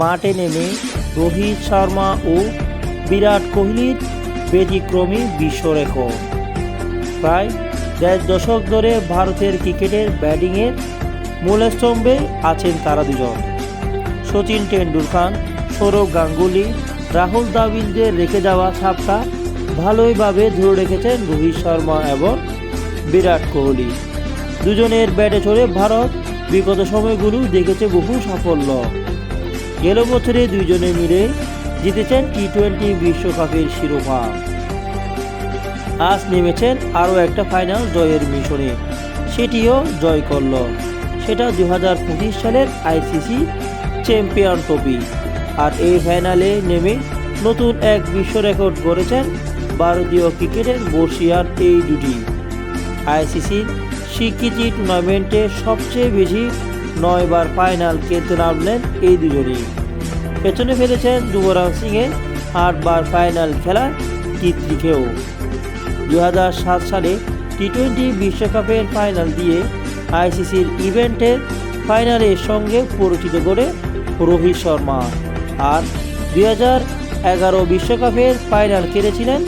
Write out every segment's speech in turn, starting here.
মাঠে নেমে রোহিত শর্মা ও বিরাট কোহলির ব্যতিক্রমী বিশ্ব রেকর্ড প্রায় দেড় দশক ধরে ভারতের ক্রিকেটের ব্যাটিংয়ের মূলস্তম্ভে আছেন তারা দুজন। সচিন টেন্ডুলকার সৌরভ গাঙ্গুলি, রাহুল দ্রাবিড়দের রেখে যাওয়া ছাপটা ভালোইভাবে ধরে রেখেছেন রোহিত শর্মা এবং বিরাট কোহলি। দুজনের ব্যাটে চড়ে ভারত বিগত সময়গুলো দেখেছে বহু সাফল্য। গেল বছরে দুইজনে মিলে জিতেছেন টি টোয়েন্টি বিশ্বকাপের শিরোপা। আজ নেমেছেন আরও একটা ফাইনাল জয়ের মিশনে। সেটিও জয় করল। সেটা দু হাজার পঁচিশ সালের আইসিসি চ্যাম্পিয়ন ট্রফি। আর এই ফাইনালে নেমে নতুন এক বিশ্ব রেকর্ড গড়েছেন ভারতীয় ক্রিকেটের বর্ষিয়ার এই দুটি। আইসিসির স্বীকৃতি টুর্নামেন্টে সবচেয়ে বেশি নয়বার ফাইনাল খেলতে নামলেন এই দুজনই। পেছনে ফেলেছেন যুবরাজ সিংয়ের আটবার ফাইনাল খেলার কীর্তিকেও। দু হাজার সাত সালে টি টোয়েন্টি বিশ্বকাপের ফাইনাল দিয়ে আইসিসির ইভেন্টের ফাইনালের সঙ্গে পরিচিত করে রোহিত শর্মা। আর দুই হাজার এগারো বিশ্বকাপের ফাইনাল খেলেছিলেন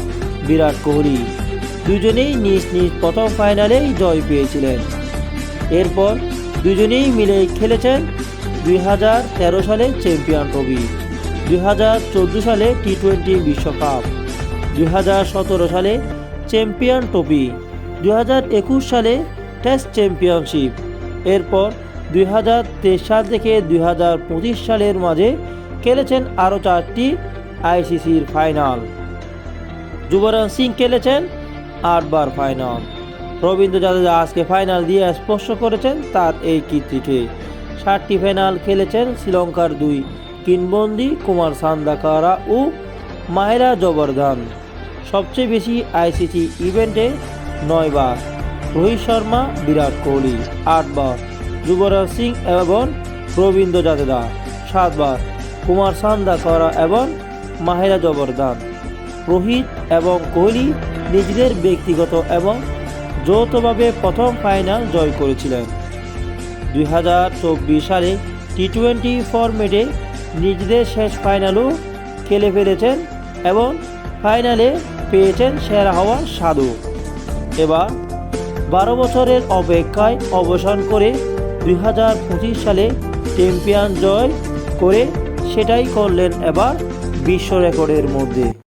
বিরাট কোহলি। দুজনেই নিজ নিজ প্রথম ফাইনালেই জয় পেয়েছিলেন। এরপর দুজনেই মিলে খেলেছেন দুই হাজার তেরো সালে চ্যাম্পিয়ন ট্রফি দুই হাজার চোদ্দ সালে টি টোয়েন্টি বিশ্বকাপ, দুই হাজার সতেরো সালে চ্যাম্পিয়ন ট্রফি, দুই হাজার একুশ সালে টেস্ট চ্যাম্পিয়নশিপ। এরপর দুই হাজার তেইশ সাল থেকে দুই হাজার পঁচিশ সালের মাঝে খেলেছেন আরও চারটি আইসিসির ফাইনাল। যুবরাজ সিং খেলেছেন আটবার ফাইনাল। রবীন্দ্র জাদেজা আজকে ফাইনাল দিয়ে স্পর্শ করেছেন তার এই কীর্তিকে। ষাটটি ফাইনাল খেলেছেন শ্রীলঙ্কার দুই কিংবন্দি কুমার সান্দাকারা ও মাহেরা জবরদান সবচেয়ে বেশি আইসিসি ইভেন্টে নয়বার রোহিত শর্মা, বিরাট কোহলি, আটবার যুবরাজ সিং এবং রবীন্দ্র জাদেজা সাতবার কুমার সান্দাকারা এবং মাহেরা জবরদান রোহিত এবং কোহলি নিজেদের ব্যক্তিগত এবং যৌথভাবে প্রথম ফাইনাল জয় করেছিলেন। দুই হাজার চব্বিশ সালে টি টোয়েন্টি ফরম্যাটে নিজেদের শেষ ফাইনালও খেলে ফেলেছেন এবং ফাইনালে পেয়েছেন সেরা হওয়ার সাধু। এবার বারো বছরের অপেক্ষায় অবসান করে দুই হাজার পঁচিশ সালে চ্যাম্পিয়ন জয় করে সেটাই করলেন এবার বিশ্ব রেকর্ডের মধ্যে।